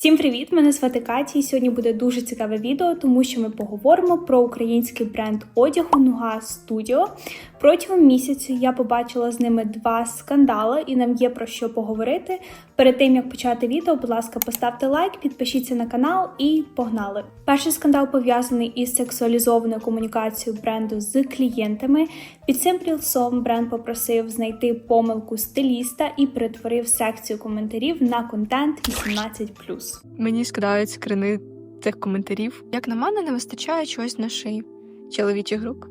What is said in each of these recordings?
Всім привіт! Мене звати Катя, і сьогодні буде дуже цікаве відео, тому що ми поговоримо про український бренд одягу Nuga Studio. Протягом місяця я побачила з ними два скандали, і нам є про що поговорити. Перед тим як почати відео, будь ласка, поставте лайк, підпишіться на канал і погнали. Перший скандал пов'язаний із сексуалізованою комунікацією бренду з клієнтами. Під цим рілсом бренд попросив знайти помилку стиліста і перетворив секцію коментарів на контент 18+. Мені скидають скрини цих коментарів. Як на мене, не вистачає чогось на шиї. Чоловічих рук.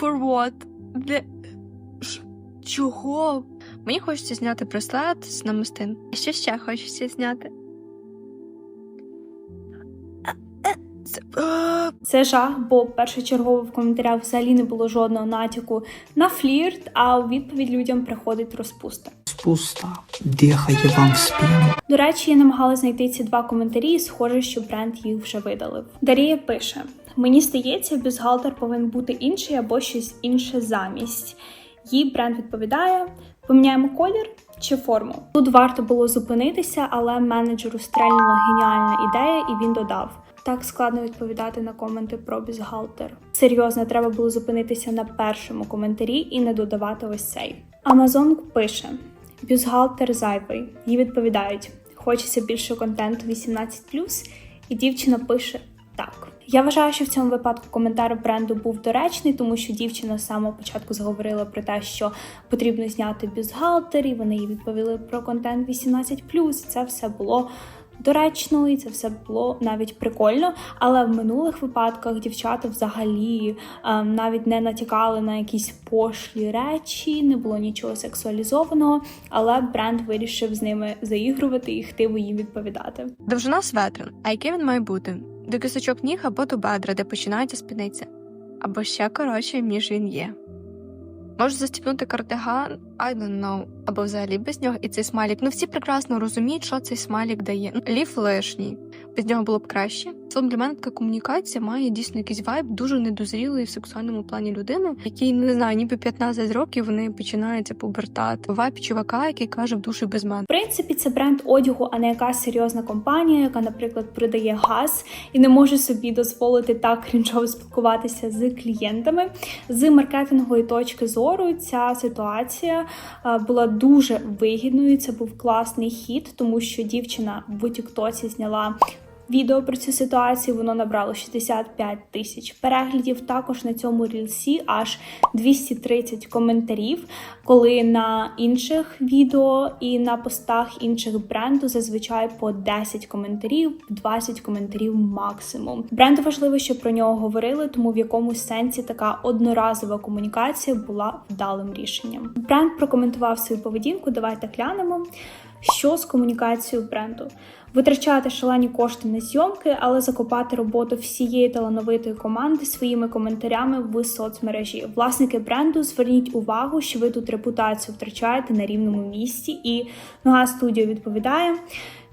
For what? Де... Чого? Мені хочеться зняти браслет з намистин. А що ще хочеться зняти? Це жах, бо першочергово в коментарях взагалі не було жодного натяку на флірт, а у відповідь людям приходить розпуста. Спуста дихає вам в спину. До речі, я намагалася знайти ці два коментарі, і схоже, що бренд їх вже видалив. Дарія пише: Мені здається, бюстгальтер повинен бути інший або щось інше замість. Їй бренд відповідає: поміняємо колір чи форму. Тут варто було зупинитися, але менеджеру стрельнула геніальна ідея, і він додав. Так складно відповідати на коменти про бюстгальтер. Серйозно, треба було зупинитися на першому коментарі і не додавати ось цей. Амазон пише: бюстгальтер зайвий. Їй відповідають: хочеться більше контенту 18+, і дівчина пише так. Я вважаю, що в цьому випадку коментар бренду був доречний, тому що дівчина з самого початку заговорила про те, що потрібно зняти бюстгальтер, і вони їй відповіли про контент 18+. Це все було доречно, і це все було навіть прикольно. Але в минулих випадках дівчата взагалі ем, навіть не натякали на якісь пошлі речі, не було нічого сексуалізованого, але бренд вирішив з ними заігрувати і хтиво їм відповідати. Довжина светра. А який він має бути? До кисочок ніг або до бедра, де починається спідниця. Або ще коротше, ніж він є. Можу застібнути кардиган, I don't know, або взагалі без нього, і цей смайлік. Ну всі прекрасно розуміють, що цей смайлік дає. Ліф лишній. Без нього було б краще. Словом, для мене така комунікація має дійсно якийсь вайб дуже недозрілої в сексуальному плані людини, який не знаю, ніби 15 років вони починаються пубертат. Вайб чувака, який каже в душі без мене. В принципі, це бренд одягу, а не якась серйозна компанія, яка, наприклад, продає газ і не може собі дозволити так крінжово спілкуватися з клієнтами. З маркетингової точки зору ця ситуація була дуже вигідною. Це був класний хід, тому що дівчина в Тіктоці зняла. Відео про цю ситуацію воно набрало 65 тисяч переглядів. Також на цьому рілсі аж 230 коментарів. Коли на інших відео і на постах інших бренду зазвичай по 10 коментарів, 20 коментарів максимум. Бренду важливо, щоб про нього говорили, тому в якомусь сенсі така одноразова комунікація була вдалим рішенням. Бренд прокоментував свою поведінку. Давайте глянемо. Що з комунікацією бренду? Витрачати шалені кошти на зйомки, але закопати роботу всієї талановитої команди своїми коментарями в соцмережі. Власники бренду, зверніть увагу, що ви тут репутацію втрачаєте на рівному місці. І Нога Студіо відповідає.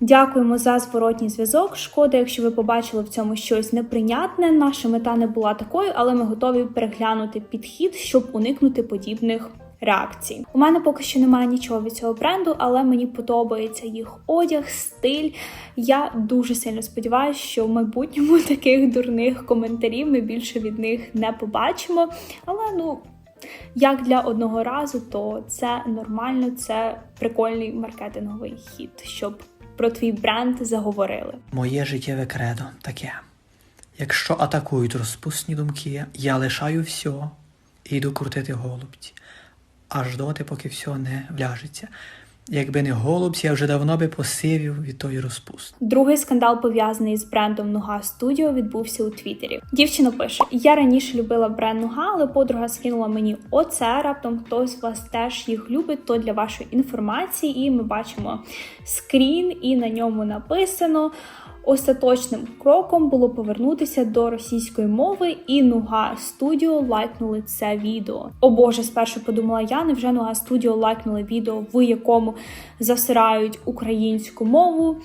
Дякуємо за зворотній зв'язок. Шкода, якщо ви побачили в цьому щось неприйнятне. Наша мета не була такою, але ми готові переглянути підхід, щоб уникнути подібних реакцій. У мене поки що немає нічого від цього бренду, але мені подобається їх одяг, стиль. Я дуже сильно сподіваюся, що в майбутньому таких дурних коментарів ми більше від них не побачимо. Але ну. Як для одного разу, то це нормально, це прикольний маркетинговий хід, щоб про твій бренд заговорили. Моє життєве кредо таке. Якщо атакують розпусні думки, я лишаю все і йду крутити голубці, аж доти, поки все не вляжеться. Якби не голубці, я вже давно би посивів від тої розпусти. Другий скандал пов'язаний з брендом Нуга Studio відбувся у Твіттері. Дівчина пише: Я раніше любила бренд Нуга, але подруга скинула мені оце. Раптом хтось з вас теж їх любить. То для вашої інформації, і ми бачимо скрін, і на ньому написано. Остаточним кроком було повернутися до російської мови, і Нуга Студіо лайкнули це відео. О Боже, спершу подумала я, невже Нуга Студіо лайкнули відео, в якому засирають українську мову,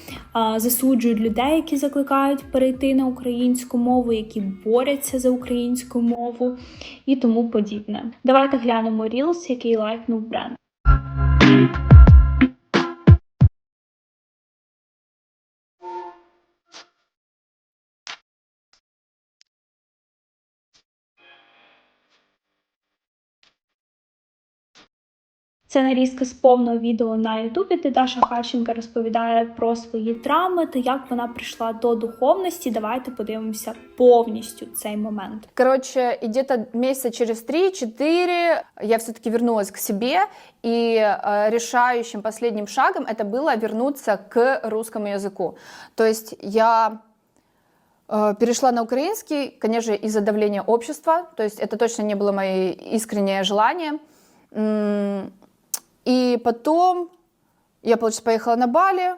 засуджують людей, які закликають перейти на українську мову, які борються за українську мову і тому подібне. Давайте глянемо Reels, який лайкнув бренд. Це нарізка з повного відео на Ютубі, де Даша Харченка розповідає про свої травми та як вона прийшла до духовності. Давайте подивимося повністю цей момент. Короче, и где-то месяца через 3-4 я все-таки вернулась к себе, и э, решающим последним шагом это было вернуться к русскому языку. То есть я э, перешла на украинский, конечно, из-за давления общества, то есть это точно не было мое искреннее желание. И потом я, получается, поехала на Бали,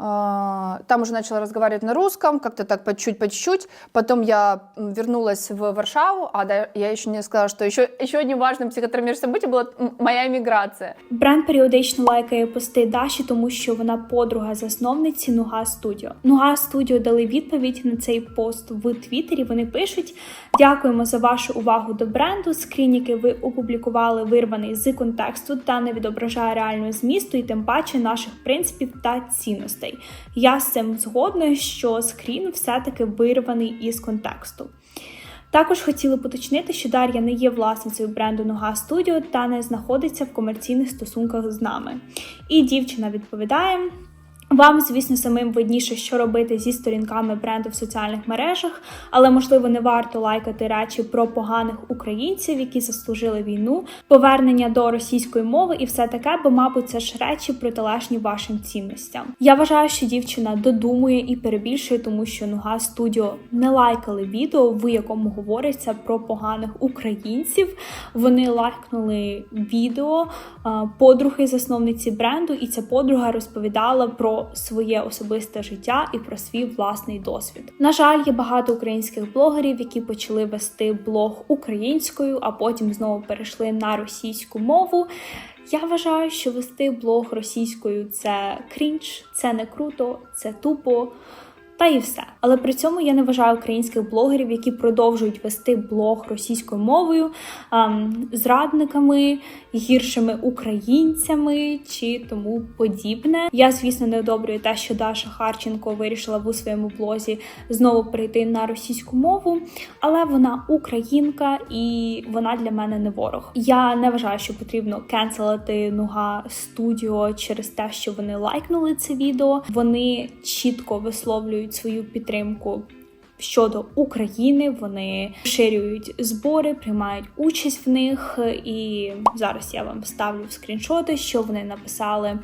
там уже начала разговаривать на русском, как-то так по чуть-чуть, по чуть-чуть. Потом я м, вернулась в Варшаву, а да, я еще не сказала, что еще, еще одним важным психотерапевтическим событием была м, моя миграция. Бренд періодично лайкає пости Даші, тому що вона подруга засновниці Нуга Студіо. Нуга Студіо дали відповідь на цей пост в Твіттері. Вони пишуть: Дякуємо за вашу увагу до бренду. Скрін, який ви опублікували, вирваний з контексту та не відображає реального змісту і тим паче наших принципів та цінностей. Я з цим згодна, що скрін все-таки вирваний із контексту. Також хотіли поточнити, що Дар'я не є власницею бренду Нога Студіо та не знаходиться в комерційних стосунках з нами. І дівчина відповідає. Вам, звісно, самим видніше, що робити зі сторінками бренду в соціальних мережах, але можливо не варто лайкати речі про поганих українців, які заслужили війну, повернення до російської мови і все таке, бо, мабуть, це ж речі протилежні вашим цінностям. Я вважаю, що дівчина додумує і перебільшує, тому що Нуга Студіо не лайкали відео, в якому говориться про поганих українців. Вони лайкнули відео подруги засновниці бренду, і ця подруга розповідала про своє особисте життя і про свій власний досвід. На жаль, є багато українських блогерів, які почали вести блог українською, а потім знову перейшли на російську мову. Я вважаю, що вести блог російською це крінж, це не круто, це тупо. Та і все. Але при цьому я не вважаю українських блогерів, які продовжують вести блог російською мовою, ем, зрадниками, гіршими українцями чи тому подібне. Я, звісно, не одобрюю те, що Даша Харченко вирішила у своєму блозі знову перейти на російську мову, але вона українка і вона для мене не ворог. Я не вважаю, що потрібно кенселити Нуга Студіо через те, що вони лайкнули це відео. Вони чітко висловлюють свою підтримку. Щодо України вони поширюють збори, приймають участь в них. І зараз я вам ставлю скріншоти, що вони написали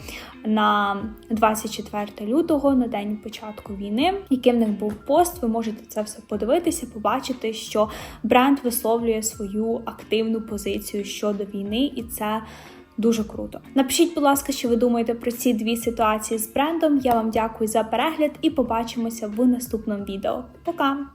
на 24 лютого, на день початку війни. Який в них був пост. Ви можете це все подивитися, побачити, що бренд висловлює свою активну позицію щодо війни, і це. Дуже круто. Напишіть, будь ласка, що ви думаєте про ці дві ситуації з брендом. Я вам дякую за перегляд і побачимося в наступному відео. Пока!